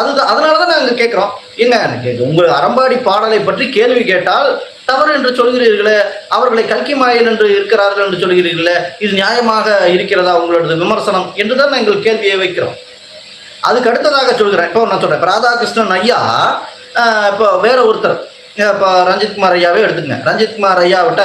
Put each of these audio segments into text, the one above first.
அதுதான் அதனால தான் நாங்கள் கேட்குறோம் என்ன? எனக்கு உங்கள் அறம்பாடி பாடலை பற்றி கேள்வி கேட்டால் தவறு என்று சொல்கிறீர்களே அவர்களை கல்கி மாயல் என்று இருக்கிறார்கள் என்று சொல்கிறீர்களே இது நியாயமாக இருக்கிறதா உங்களோட விமர்சனம்? என்று தான் நாங்கள் கேள்வியை வைக்கிறோம். அதுக்கு அடுத்ததாக சொல்கிறேன். இப்போ நான் சொல்கிறேன் ராதாகிருஷ்ணன் ஐயா இப்போ வேற ஒருத்தர் இப்போ ரஞ்சித்குமார் ஐயாவே எடுத்துக்கங்க. ரஞ்சித்குமார் ஐயாவிட்ட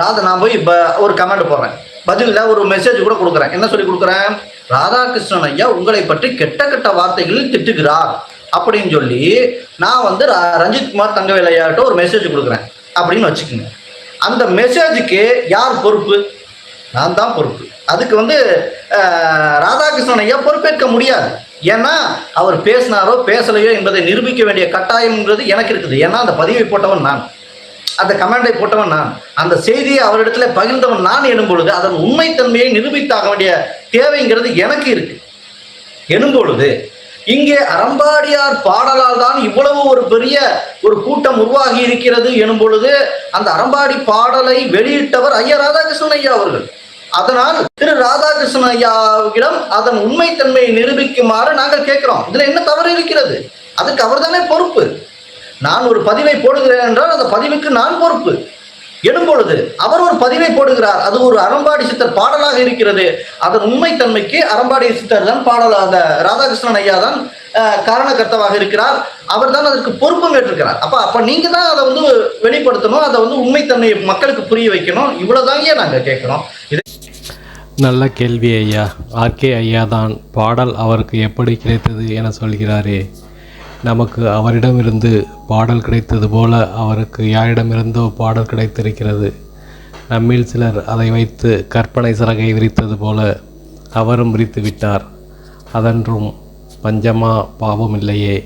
ராதா நான் போய் இப்போ ஒரு கமெண்ட் போடுறேன். பதிலில் ஒரு மெசேஜ் கூட கொடுக்குறேன். என்ன சொல்லி கொடுக்குறேன்? ராதாகிருஷ்ணன் ஐயா உங்களை பற்றி கெட்ட கெட்ட வார்த்தைகளில் திட்டுகிறார். அப்படின்னு சொல்லி நான் வந்து ரஞ்சித் ரஞ்சித்குமார் தங்கவேல் ஐயாட்ட ஒரு மெசேஜ் கொடுக்குறேன். அப்படின்னு வச்சுக்கோங்க. அந்த மெசேஜுக்கு யார் பொறுப்பு? நான் தான் பொறுப்பு. அதுக்கு வந்து ராதாகிருஷ்ணன் ஐயா பொறுப்பேற்க முடியாது. ஏன்னா அவர் பேசினாரோ பேசலையோ என்பதை நிரூபிக்க வேண்டிய கட்டாயம்ன்றது எனக்கு இருக்குது. ஏன்னா அந்த பதிவை போட்டவன் நான். அந்த கமெண்டை போட்டவன் நான். அந்த செய்தியை அவரிடத்துல பகிர்ந்தவன் நான் எனும் பொழுது அதன் உண்மைத்தன்மையை நிரூபித்தாக வேண்டிய தேவைங்கிறது எனக்கு இருக்கு. எனும் பொழுது இங்கே அறம்பாடியார் பாடலால் தான் இவ்வளவு ஒரு பெரிய ஒரு கூட்டம் உருவாகி இருக்கிறது எனும் பொழுது அந்த அறம்பாடி பாடலை வெளியிட்டவர் ஐயா ராதாகிருஷ்ணன் ஐயா அவர்கள். அதனால் திரு ராதாகிருஷ்ணன் ஐயாவிடம் அதன் உண்மைத்தன்மையை நிரூபிக்குமாறு நாங்கள் கேட்கிறோம். இதுல என்ன தவறு இருக்கிறது? அதுக்கு அவர் தானே பொறுப்பு. நான் ஒரு பதிவை போடுகிறேன் என்றால் அந்த பதிவுக்கு நான் பொறுப்பு. எனும் பொழுது அவர் ஒரு பதிவை போடுகிறார். அது ஒரு அறம்பாடி சித்தர் பாடலாக இருக்கிறது. அதன் உண்மைத்தன்மைக்கு அறம்பாடி சித்தர் தான் பாடல் அந்த ராதாகிருஷ்ணன் ஐயா தான் அஹ், காரணகர்த்தாவாக இருக்கிறார். அவர் தான் அதற்கு பொறுப்பும் ஏற்றிருக்கிறார். அப்போ அப்போ நீங்கள் தான் அதை வந்து வெளிப்படுத்தணும் அதை வந்து உண்மைத்தன்மையை மக்களுக்கு புரிய வைக்கணும். இவ்வளவுதாங்க நாங்கள் கேட்குறோம். இது நல்ல கேள்வி ஐயா. ஆர்கே ஐயா தான் பாடல் அவருக்கு எப்படி கிடைத்தது என சொல்கிறாரே. நமக்கு அவரிடமிருந்து பாடல் கிடைத்தது போல அவருக்கு யாரிடமிருந்தோ பாடல் கிடைத்திருக்கிறது. நம்மில் சிலர் அதை வைத்து கற்பனை சிறகை விரித்தது போல அவரும் விரித்து விட்டார். அதன்றும் பஞ்சமா பாவம் இல்லையே.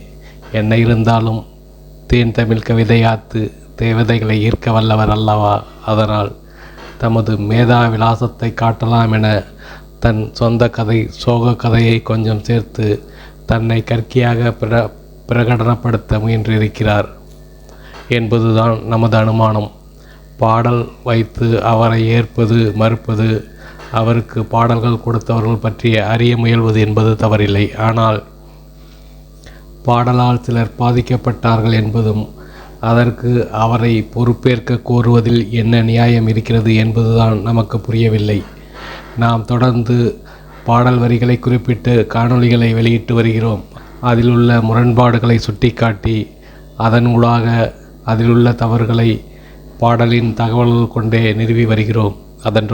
என்ன இருந்தாலும் தேன் தமிழ் கவிதையாத்து தேவதைகளை ஈர்க்க வல்லவர் அல்லவா? அதனால் தமது மேதா விலாசத்தை காட்டலாம் என தன் சொந்த கதை சோக கதையை கொஞ்சம் சேர்த்து தன்னை கற்கியாக பிற பிரகடனப்படுத்த முயன்றிருக்கிறார் என்பதுதான் நமது அனுமானம். பாடல் வைத்து அவரை ஏற்பது மறுப்பது அவருக்கு பாடல்கள் கொடுத்தவர்கள் பற்றிய அறிய முயல்வது என்பது தவறில்லை. ஆனால் பாடலால் சிலர் பாதிக்கப்பட்டார்கள் என்பதும் அதற்கு அவரை பொறுப்பேற்க கோருவதில் என்ன நியாயம் இருக்கிறது என்பதுதான் நமக்கு புரியவில்லை. நாம் தொடர்ந்து பாடல் வரிகளை குறிப்பிட்டு காணொளிகளை வெளியிட்டு வருகிறோம். அதில் உள்ள முரண்பாடுகளை சுட்டிக்காட்டி அதன் ஊடாக அதிலுள்ள தவறுகளை பாடலின் தகவல்கள் கொண்டே நிறுவி வருகிறோம். அதன்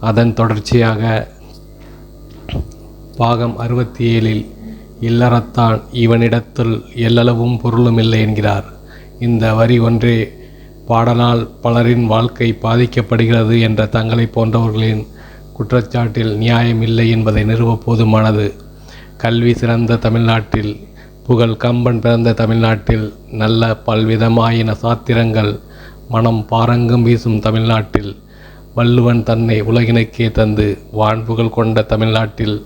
அதன் தொடர்ச்சியாக பாகம் அறுபத்தி ஏழில் இல்லறத்தான் இவனிடத்துள் எல்லளவும் பொருளும் இல்லை என்கிறார். இந்த வரி ஒன்றே பாடலால் பலரின் வாழ்க்கை பாதிக்கப்படுகிறது என்ற தங்களை போன்றவர்களின் குற்றச்சாட்டில் நியாயம் இல்லை என்பதை நிறுவ போதுமானது. கல்வி சிறந்த தமிழ்நாட்டில் புகழ் கம்பன் பிறந்த தமிழ்நாட்டில் நல்ல பல்விதமாயின சாத்திரங்கள் மனம் பாரங்கும் வீசும் தமிழ்நாட்டில் வள்ளுவன் தன்னை உலகினுக்கே தந்து வான்புகள் கொண்ட தமிழ்நாட்டில்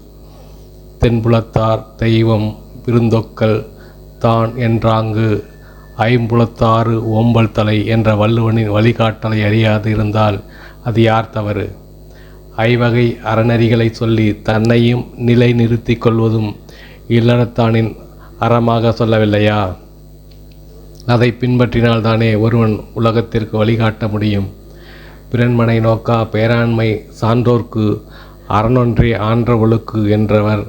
தென்புலத்தார் தெய்வம் விருந்தொக்கல் தான் என்றாங்கு ஐம்புலத்தாறு ஓம்பல் தலை என்ற வள்ளுவனின் வழிகாட்டலை அறியாது இருந்தால் அது யார் தவறு? ஐவகை அறநெறிகளை சொல்லி தன்னையும் நிலை நிறுத்தி கொள்வதும் இல்லறத்தானின் அறமாக சொல்லவில்லையா? அதை பின்பற்றினால்தானே ஒருவன் உலகத்திற்கு வழிகாட்ட முடியும். பிறன்மனை நோக்கா பேராண்மை சான்றோர்க்கு அறனொன்றே ஆன்ற ஒழுக்கு என்றவர்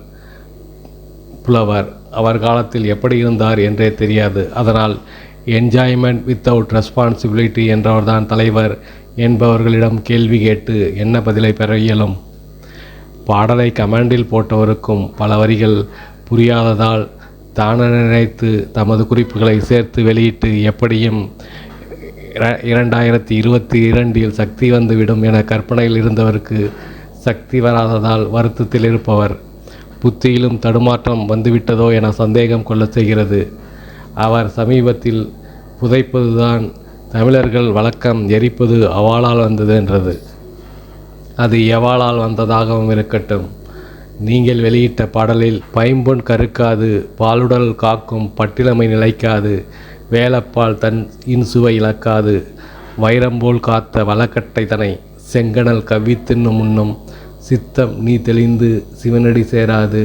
புலவர். அவர் காலத்தில் எப்படி இருந்தார் என்றே தெரியாது. அதனால் என்ஜாய்மெண்ட் வித்தவுட் ரெஸ்பான்சிபிலிட்டி என்றவர்தான் தலைவர் என்பவர்களிடம் கேள்வி கேட்டு என்ன பதிலை பெற இயலும்? பாடலை கமாண்டில் போட்டவருக்கும் பல வரிகள் புரியாததால் தான நினைத்து தமது குறிப்புகளை சேர்த்து வெளியிட்டு எப்படியும் இரண்டாயிரத்தி இருபத்தி இரண்டில் சக்தி வந்துவிடும் என கற்பனையில் இருந்தவருக்கு சக்தி வராததால் வருத்தத்தில் இருப்பவர் புத்தியிலும் தடுமாற்றம் வந்துவிட்டதோ என சந்தேகம் கொள்ளச் செய்கிறது. அவர் சமீபத்தில் புதைப்பதுதான் தமிழர்கள் வழக்கம் எரிப்பது அவாளால் வந்தது என்றது. அது எவாளால் வந்ததாகவும் இருக்கட்டும். நீங்கள் வெளியிட்ட பாடலில் பைம்பொன் கருக்காது பாலுடல் காக்கும் பட்டிலமை நிலைக்காது வேலப்பால் தன் இன்சுவை இழக்காது வைரம்போல் காத்த வளக்கட்டை தனை செங்கனல் கவ்வித்தின்னும் முன்னும் சித்தம் நீ தெளிந்து சிவனடி சேராது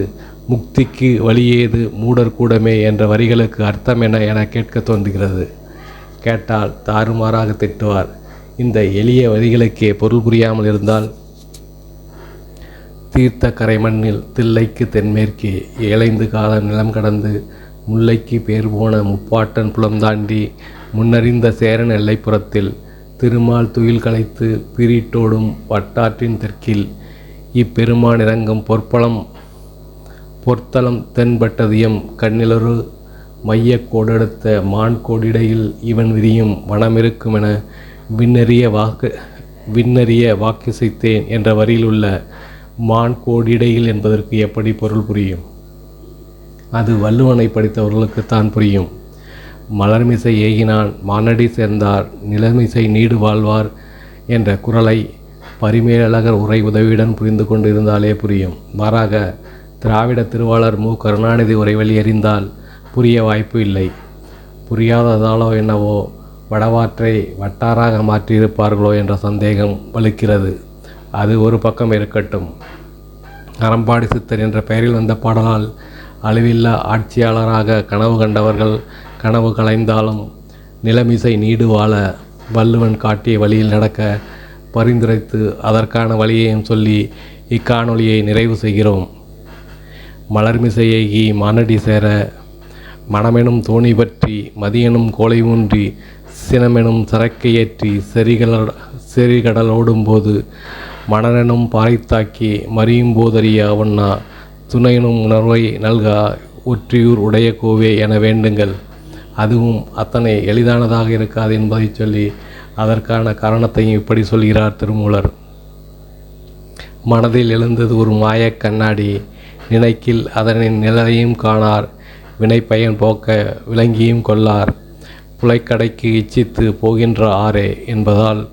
முக்திக்கு வழியேது மூடர் கூடமே என்ற வரிகளுக்கு அர்த்தம் என என கேட்க தோன்றுகிறது. கேட்டால் தாறுமாறாக திட்டுவார். இந்த எளிய வரிகளுக்கே பொருள் புரியாமல் இருந்தால் தீர்த்த கரை மண்ணில் தில்லைக்கு தென்மேற்கே ஏழைந்து கால நிலம் கடந்து முல்லைக்கு பேர் போன முப்பாட்டன் புலம் தாண்டி முன்னறிந்த சேரன் எல்லைப்புறத்தில் திருமால் துயில் களைத்து பிரிட்டோடும் வட்டாற்றின் தெற்கில் இப்பெருமான் இறங்கும் பொற்பளம் பொற்தளம் தென்பட்டதியம் கண்ணிலொரு மையக் கோடெடுத்த மான் கோடிடையில் இவன் விரியும் வனமிருக்குமென விண்ணறிய வாக்கு விண்ணறிய வாக்கிசைத்தேன் என்ற வரியில் உள்ள மான் கோடிடையில் என்பதற்கு எப்படி பொருள் புரியும்? அது வள்ளுவனை படித்தவர்களுக்கு தான் புரியும். மலர்மிசை ஏகினான் மானடி சேர்ந்தார் நிலமிசை நீடு வாழ்வார் என்ற குரலை பரிமேலழகர் உரை உதவியுடன் புரிந்து கொண்டிருந்தாலே புரியும். மாறாக திராவிட திருவாளர் மு. கருணாநிதி உரை வெளியறிந்தால் புரிய வாய்ப்பு இல்லை. புரியாததாலோ என்னவோ வடவாற்றை வட்டாராக மாற்றியிருப்பார்களோ என்ற சந்தேகம் வலுக்கிறது. அது ஒரு பக்கம் இருக்கட்டும். அறம்பாடி சித்தர் என்ற பெயரில் வந்த பாடலால் அழிவில்லா ஆட்சியாளராக கனவு கண்டவர்கள் கனவு கலைந்தாலும் நிலமிசை நீடு வாழ வள்ளுவன் காட்டிய வழியில் நடக்க பரிந்துரைத்து அதற்கான வழியையும் சொல்லி இக்காணொலியை நிறைவு செய்கிறோம். மலர்மிசையேகி மானடி சேர மனமெனும் தோணி பற்றி மதியனும் கோலை ஊன்றி சினமெனும் சரக்கை ஏற்றி செறிகள செறிகடலோடும்போது மணனெனும் பாறைத்தாக்கி மறியும் போதறிய அவண்ணா துணையனும் உணர்வை நல்கா ஒற்றியூர் உடைய கோவே என வேண்டுங்கள். அதுவும் அத்தனை எளிதானதாக இருக்காது என்பதை சொல்லி அதற்கான காரணத்தையும் இப்படி சொல்கிறார் திருமூலர். மனதில் எழுந்தது ஒரு மாயக் கண்ணாடி நினைக்கில் அதனின் நிழலையும் காணார். வினை பயன் போக்க விளங்கியும் கொள்ளார். புலைக்கடைக்கு இச்சித்து போகின்ற ஆரே என்பதால்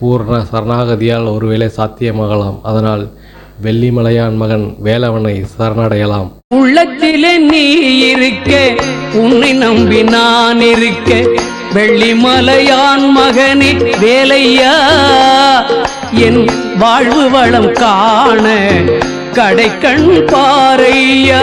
பூர்ண சரணாகதியால் ஒருவேளை சாத்தியமாகலாம். அதனால் வெள்ளிமலையான் மகன் வேலவனை சரணடையலாம். உள்ளத்திலே நீ இருக்க உன்னை நம்பி நான் இருக்க வெள்ளிமலையான் மகனே வேலையா? என் வாழ்வு வளம் காண கடைக்கண் பாறையா?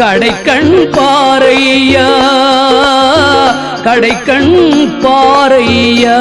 கடைக்கண் பாறையா கடைக்கண் பாறையா.